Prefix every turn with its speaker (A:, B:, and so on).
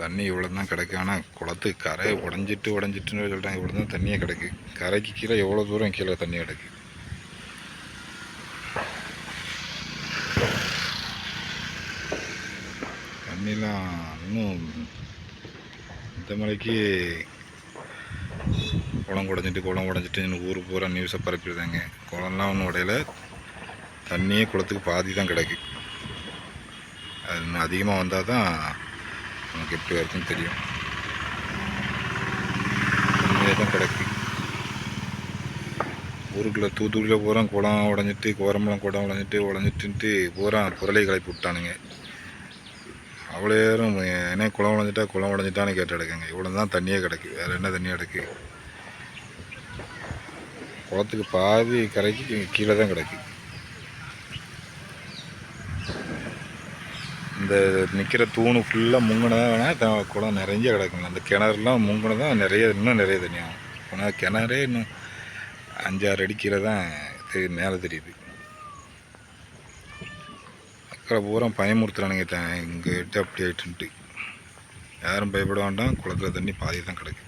A: தண்ணி இவ்வளோ தான் கிடக்கு. ஆனால் குளத்துக்கு கரை உடஞ்சிட்டு உடஞ்சிட்டுன்னு சொல்கிறாங்க இவ்வளோ தான் தண்ணியே கிடக்கு. கரைக்கு கீழே எவ்வளோ தூரம் கீழே தண்ணி கிடக்கு? தண்ணிலாம் இன்னும் இந்த மலைக்கு குளம் உடஞ்சிட்டு குளம் உடஞ்சிட்டு ஊர் பூரா நியூஸை பரப்பிடுதாங்க குளம்லாம் ஒன்றும் உடையல. தண்ணியே குளத்துக்கு பாதி தான் கிடக்கு. அது இன்னும் அதிகமாக வந்தால் தான் நமக்கு எப்படி இருக்குன்னு தெரியும். தண்ணியே தான் கிடக்கு. ஊருக்குள்ளே தூத்துக்குடியில் பூரா குளம் உடஞ்சிட்டு கோரம்பலம் குளம் உடஞ்சிட்டு உடஞ்சிட்டுன்ட்டு பூரா புரளை கிளப்பி விட்டானுங்க. அவ்வளோ நேரம் என்ன குளம் உடஞ்சிட்டா குளம் உடஞ்சிட்டான்னு கேட்டு கிடக்குங்க இவ்வளோ தான் தண்ணியே கிடக்கு. வேறு என்ன தண்ணி கிடக்கு? குளத்துக்கு பாதி கரைக்கு கீழே தான் கிடக்கு. இந்த நிற்கிற தூணு ஃபுல்லாக முங்கினதான் வேணால் குளம் நிறைய கிடக்குங்க. அந்த கிணறுலாம் முங்கினதான் நிறைய இன்னும் நிறைய தண்ணி ஆகும் ஆனால் கிணறே இன்னும் அஞ்சாறு அடிக்கிற தான் தெரி மேலே தெரியுது. அக்கறை பூரா பயமுறுத்துறானுங்க த இங்கே அப்படி ஆயிட்டுன்ட்டு. யாரும் பயப்பட வேண்டாம். குளத்துல தண்ணி பாதி தான் கிடக்கு.